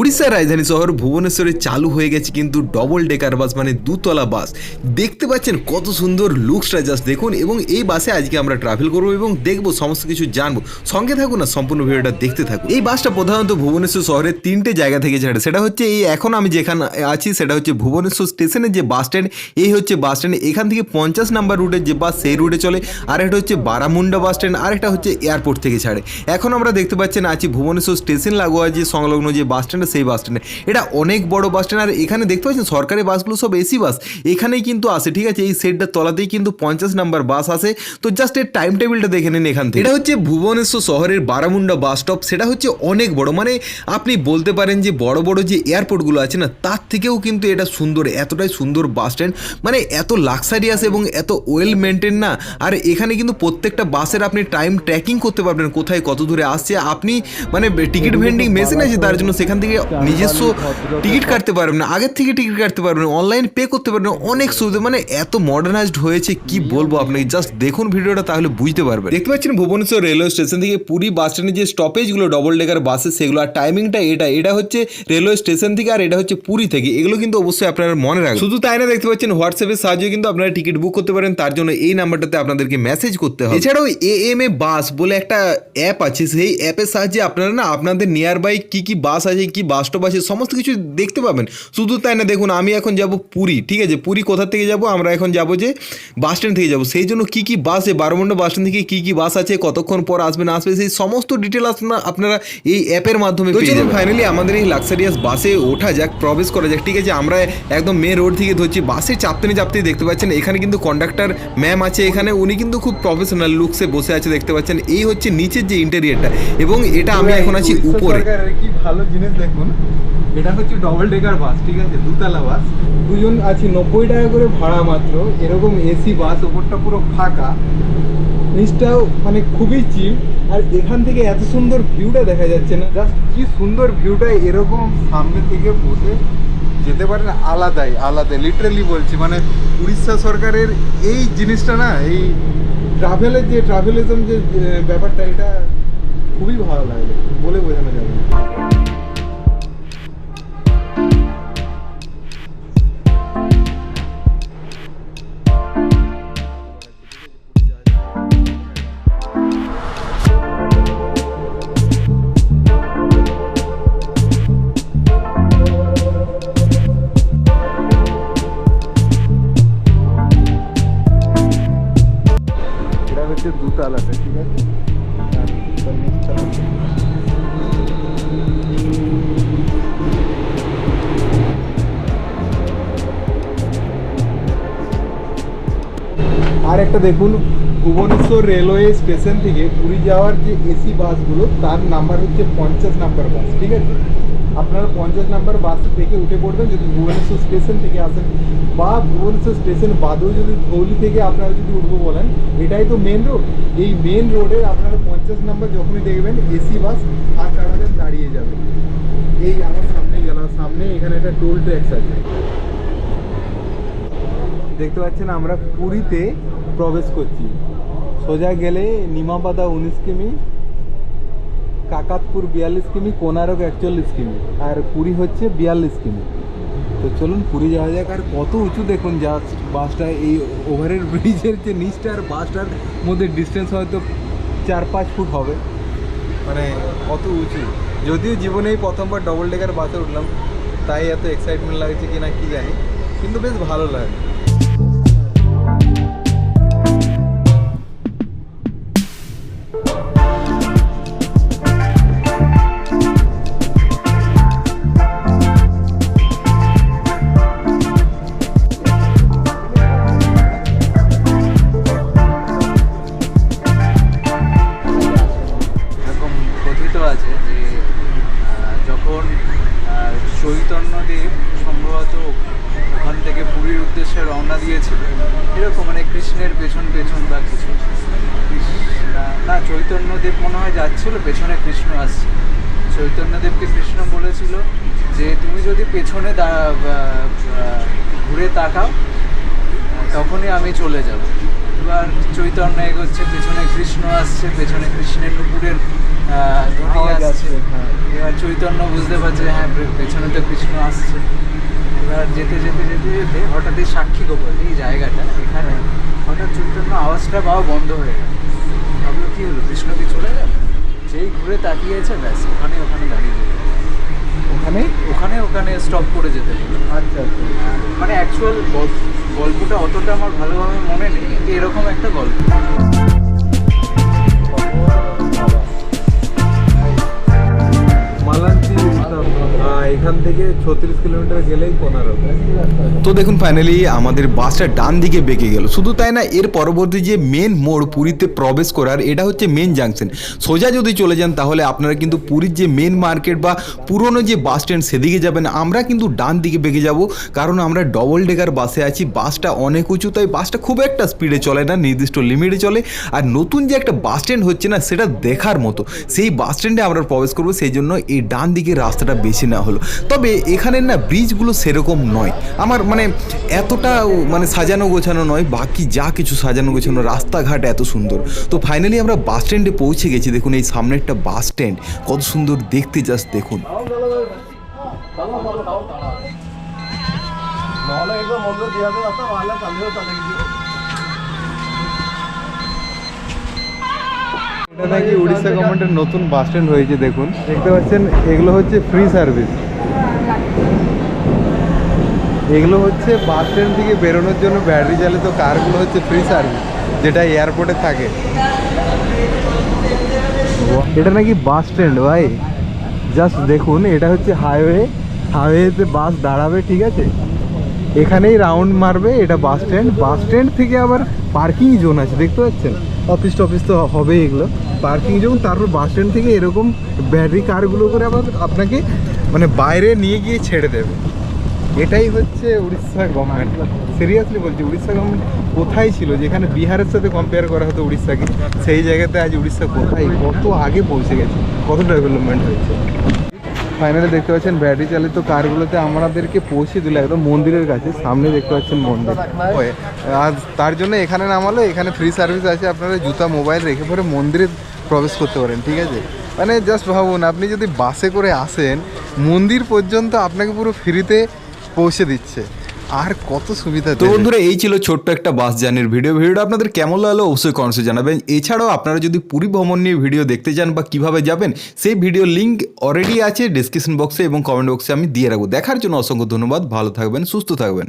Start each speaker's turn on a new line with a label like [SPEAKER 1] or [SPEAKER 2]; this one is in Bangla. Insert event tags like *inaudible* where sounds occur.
[SPEAKER 1] উড়িষ্যার রাজধানী শহর ভুবনেশ্বরে চালু হয়ে গেছে কিন্তু ডবল ডেকার বাস মানে দুতলা বাস দেখতে পাচ্ছেন কত সুন্দর লুকসটা জাস্ট দেখুন এবং এই বাসে আজকে আমরা ট্রাভেল করব এবং দেখব, সমস্ত কিছু জানব। সঙ্গে থাকুন না সম্পূর্ণ ভিডিওটা দেখতে থাকুন। এই বাসটা প্রধানত ভুবনেশ্বর শহরের তিনটে জায়গা থেকে ছাড়ে। সেটা হচ্ছে এই এখন আমি যেখানে আছি, সেটা হচ্ছে ভুবনেশ্বর স্টেশনের যে বাস স্ট্যান্ড এই হচ্ছে বাস স্ট্যান্ড এখান থেকে পঞ্চাশ নাম্বার রুটের যে বাস সেই রুটে চলে। আর একটা হচ্ছে বারামুন্ডা বাস স্ট্যান্ড আর একটা হচ্ছে এয়ারপোর্ট থেকে ছাড়ে। এখন আমরা দেখতে পাচ্ছেন আছি ভুবনেশ্বর স্টেশন লাগোয়া যে সংলগ্ন যে বাস স্ট্যান্ড সেই বাস স্ট্যান্ডে এটা অনেক বড় বাস স্ট্যান্ড আর এখানে দেখতে পাচ্ছেন সরকারি বাসগুলো সব এসি বাস এখানেই কিন্তু আসে ঠিক আছে? এই সেটটার তলাতেই কিন্তু পঞ্চাশ নাম্বার বাস আসে। তো জাস্ট এর টাইম টেবিলটা দেখে নিন এখান থেকে। এটা হচ্ছে ভুবনেশ্বর শহরের বারামুন্ডা বাস স্টপ সেটা হচ্ছে অনেক বড়। মানে আপনি বলতে পারেন যে বড় বড় যে এয়ারপোর্টগুলো আছে না তার থেকেও কিন্তু এটা সুন্দর এতটাই সুন্দর বাস স্ট্যান্ড মানে এত লাক্সারিয়াস এবং এত ওয়েল মেনটেন না। আর এখানে কিন্তু প্রত্যেকটা বাসের আপনি টাইম ট্র্যাকিং করতে পারবেন কোথায় কত দূরে আসছে। আপনি মানে টিকিট ভেন্ডিং মেশিন আছে তার জন্য সেখান থেকে নিজস্ব টিকিট কাটতে পারবেন না আগের থেকে টিকিট কাটতে পারবেন অনলাইন পে করতে পারবেন অনেক সুবিধা মানে এত মডার্নাইজড হয়েছে কি বলব আপনাকে? জাস্ট দেখুন ভিডিওটা তাহলে বুঝতে পারবেন। দেখতে পাচ্ছেন ভুবনেশ্বর রেলওয়ে স্টেশন থেকে পুরী বাস স্ট্যান্ডে যে স্টপেজগুলো ডবল ডেকার বাসে সেগুলো আর টাইমিংটা এটা এটা হচ্ছে রেলওয়ে স্টেশন থেকে আর এটা হচ্ছে পুরী থেকে এগুলো কিন্তু অবশ্যই আপনারা মনে রাখবেন। শুধু তাই না দেখতে পাচ্ছেন হোয়াটসঅ্যাপের সাহায্যে কিন্তু আপনারা টিকিট বুক করতে পারেন তার জন্য এই নাম্বারটাতে আপনাদেরকে মেসেজ করতে হবে। এছাড়াও এ এম এ বাস বলে একটা অ্যাপ আছে সেই অ্যাপের সাহায্যে আপনারা না আপনাদের নিয়ার বাই কী কি বাস আছে কি বাস স্টপ আছে সমস্ত কিছু দেখতে পাবেন। শুধু তাই না দেখুন আমি এখন যাব পুরী ঠিক আছে? পুরী কোথা থেকে যাব? আমরা এখন যাব যে বাস স্ট্যান্ড থেকে যাব। সেই জন্য কি কি বাস বারোমন্ডা বাস স্ট্যান্ড থেকে কি কি বাস আছে কতক্ষণ পর আসবে না আসবে সেই সমস্ত ডিটেল আপনারা আপনারা এই অ্যাপের মাধ্যমে পেয়ে যাবেন। ফাইনালি আমাদের এই লাক্সারিয়াস বাসে ওঠা যাক প্রবেশ করা যাক ঠিক আছে? আমরা একদম মেন রোড থেকে ধরছি। বাসে চাপতে না চাপতেই দেখতে পাচ্ছেন এখানে কিন্তু কন্ডাক্টর ম্যাম আছে এখানে উনি কিন্তু খুব প্রফেশনাল লুকসে বসে আছে দেখতে পাচ্ছেন। এই হচ্ছে নিচের যে ইন্টেরিয়ারটা এবং এটা আমি এখন আছি উপরে।
[SPEAKER 2] কি ভালো জিনিস দেখুন, এটা হচ্ছে ডবল ডেকার বাস ঠিক আছে? দুতলা বাস দুজন আছি, নব্বই টাকা করে ভাড়া মাত্র। এরকম এসি বাস ওপরটা পুরো ফাঁকা। নিচটাও মানে খুবই চিপ আর এখান থেকে এত সুন্দর ভিউটা দেখা যাচ্ছে না। জাস্ট কি সুন্দর ভিউটা এরকম সামনে থেকে বসে যেতে পারেন আলাদাই আলাদাই। লিটারালি বলছি মানে উড়িষ্যা সরকারের এই জিনিসটা না, এই ট্রাভেলের যে ট্রাভেলিজম যে ব্যাপারটা, এটা খুবই ভালো লাগে। বলে বোঝানো যাবে না। হচ্ছে ঠিক আছে? আর একটা দেখুন, ভুবনেশ্বর রেলওয়ে স্টেশন থেকে পুরী যাওয়ার যে এসি বাসগুলো, তার নাম্বার হচ্ছে পঞ্চাশ নাম্বার বাস ঠিক আছে? আপনারা পঞ্চাশ নাম্বার বাস থেকে উঠে পড়বেন, যদি ভুবনেশ্বর স্টেশন থেকে আসেন বা ভুবনেশ্বর স্টেশন বাদেও যদি ধৌলি থেকে আপনারা যদি উঠবো বলেন, এটাই তো মেন রোড এই মেন রোডে আপনারা পঞ্চাশ নাম্বার যখনই দেখবেন, এসি, বাস আর কাটাবেন দাঁড়িয়ে যাবে। এই আমার সামনে গেল সামনে এখানে একটা টোল ট্যাক্স আছে। দেখতে পাচ্ছেন, আমরা পুরীতে প্রবেশ করছি। সোজা গেলে নিমাবাদা উনিশ কিমি কাকাতপুর বিয়াল্লিশ কিমি, কোনারক একচল্লিশ কিমি, আর পুরী হচ্ছে বিয়াল্লিশ কিমি। তো চলুন পুরী যাওয়া যাক, আর কত উঁচু দেখুন জাস্ট বাসটা এই ওভারের *laughs* ব্রিজের যে নিচটা আর বাসটার মধ্যে ডিস্টেন্স হয়তো চার পাঁচ ফুট হবে। মানে কত উঁচু। যদিও জীবনে এই প্রথমবার ডবল ডেকার বাসে উঠলাম, তাই এত এক্সাইটমেন্ট লাগছে কিনা কি জানি, কিন্তু বেশ ভালো লাগে।
[SPEAKER 3] চৈতন্যদেব মনে হয় যাচ্ছিল পেছনে কৃষ্ণ আসছে। চৈতন্যদেবকে কৃষ্ণ বলেছিল যে তুমি যদি পেছনে ঘুরে তাকাও তখনই আমি চলে যাব। এবার চৈতন্য এগোচ্ছে পেছনে কৃষ্ণ আসছে পেছনে কৃষ্ণের নুপুরের আসছে।
[SPEAKER 2] হ্যাঁ।
[SPEAKER 3] এবার চৈতন্য বুঝতে পারছে হ্যাঁ পেছনে তো কৃষ্ণ আসছে। এবার যেতে যেতে যেতে যেতে হঠাৎই সাক্ষী গোপাল এই জায়গাটা এখানে হঠাৎ চৈতন্য আওয়াজটা পাওয়া বন্ধ হয়ে গেল। ভাবলো কি হলো? কৃষ্ণকে চলে গেল? যেই ঘুরে তাকিয়েছে ব্যাস ওখানে ওখানে দাঁড়িয়ে যেতে।
[SPEAKER 2] ওখানে?
[SPEAKER 3] ওখানে ওখানে স্টপ করে যেতে হলো।
[SPEAKER 2] আচ্ছা আচ্ছা।
[SPEAKER 3] মানে অ্যাকচুয়াল গল্পটা অতটা আমার ভালোভাবে মনে নেই কিন্তু এরকম একটা গল্প।
[SPEAKER 2] এখান থেকে ছত্রিশ কিলোমিটার গেলেই
[SPEAKER 1] তো দেখুন ফাইনালি আমাদের বাসটা ডান দিকে বেঁকে গেল। শুধু তাই না, এর পরবর্তী যে মেন মোড় পুরীতে প্রবেশ করার, এটা হচ্ছে মেন জাংশন সোজা যদি চলে যান, তাহলে আপনারা কিন্তু পুরীর যে মেন মার্কেট বা পুরনো যে বাস স্ট্যান্ড সেদিকে যাবেন। আমরা কিন্তু ডান দিকে বেঁকে যাব, কারণ আমরা ডবল ডেকার বাসে আছি। বাসটা অনেক উঁচু, তাই বাসটা খুব একটা স্পিডে চলে না, নির্দিষ্ট লিমিটে চলে। আর নতুন যে একটা বাস স্ট্যান্ড হচ্ছে না, সেটা দেখার মতো। সেই বাস স্ট্যান্ডে আমরা প্রবেশ করব, সেই জন্য এই ডান দিকে রাস্তাটা বেছে নেওয়া হলো। তবে এখানের না ব্রিজগুলো সেরকম নয়। আমার মানে এতটা মানে সাজানো গোছানো নয়, বাকি যা কিছু সাজানো গোছানো, রাস্তাঘাট এত সুন্দর। তো ফাইনালি আমরা বাস স্ট্যান্ডে পৌঁছে গেছি। দেখুন এই সামনে একটা বাস স্ট্যান্ড কত সুন্দর দেখতে জাস্ট দেখুন।
[SPEAKER 2] নাকি উড়িষ্যা গভর্নমেন্টের নতুন বাস স্ট্যান্ড হয়েছে, দেখুন। দেখতে পাচ্ছেন, এগুলো হচ্ছে ফ্রি সার্ভিস এগুলো হচ্ছে বাস স্ট্যান্ড থেকে বেরোনোর জন্য ব্যাটারি চালিত কারগুলো হচ্ছে ফ্রি সার্ভিস যেটা এয়ারপোর্টে থাকে। এটা নাকি বাস স্ট্যান্ড ভাই। জাস্ট দেখুন, এটা হচ্ছে হাইওয়ে হাইওয়েতে বাস দাঁড়াবে, ঠিক আছে? এখানেই রাউন্ড মারবে, এটা বাস স্ট্যান্ড বাস স্ট্যান্ড থেকে আবার পার্কিং জোন আছে, দেখতে পাচ্ছেন? অফিস টফিস তো হবেই এগুলো। পার্কিং জোন তারপর বাস স্ট্যান্ড থেকে এরকম ব্যাটারি কারগুলো করে আবার আপনাকে মানে বাইরে নিয়ে গিয়ে ছেড়ে দেবে। এটাই হচ্ছে উড়িষ্যা গভর্নমেন্ট সিরিয়াসলি বলছি, উড়িষ্যা গভর্নমেন্ট কোথায় ছিল? যেখানে বিহারের সাথে কম্পেয়ার করা হতো উড়িষ্যাকে, সেই জায়গাতে আজ উড়িষ্যা কোথায়, কত আগে পৌঁছে গেছে, কত ডেভেলপমেন্ট হয়েছে। ফাইনালি দেখতে পাচ্ছেন ব্যাটারি চালিত কারগুলোতে আমাদেরকে পৌঁছে দিল একদম মন্দিরের কাছে, সামনে দেখতে পাচ্ছেন মন্দির। আর তার জন্য এখানে নামালো, এখানে ফ্রি সার্ভিস আছে, আপনারা জুতা মোবাইল রেখে পরে মন্দিরে প্রবেশ করতে পারেন, ঠিক আছে? মানে জাস্ট ভাবুন, আপনি যদি বাসে করে আসেন, মন্দির পর্যন্ত আপনাকে পুরো ফ্রিতে পৌঁছে দিচ্ছে। আর কত সুবিধা
[SPEAKER 1] তো বন্ধুরা এই ছিল ছোট্ট একটা বাস জার্নির ভিডিও। ভিডিওটা আপনাদের কেমন লাগল অবশ্যই কমেন্টসে জানাবেন। এছাড়াও আপনারা যদি পুরী ভ্রমণ নিয়ে ভিডিও দেখতে চান বা কীভাবে যাবেন সেই ভিডিও লিঙ্ক অলরেডি আছে ডিসক্রিপশন বক্সে এবং কমেন্ট বক্সে আমি দিয়ে রাখব। দেখার জন্য অসংখ্য ধন্যবাদ। ভালো থাকবেন সুস্থ থাকবেন।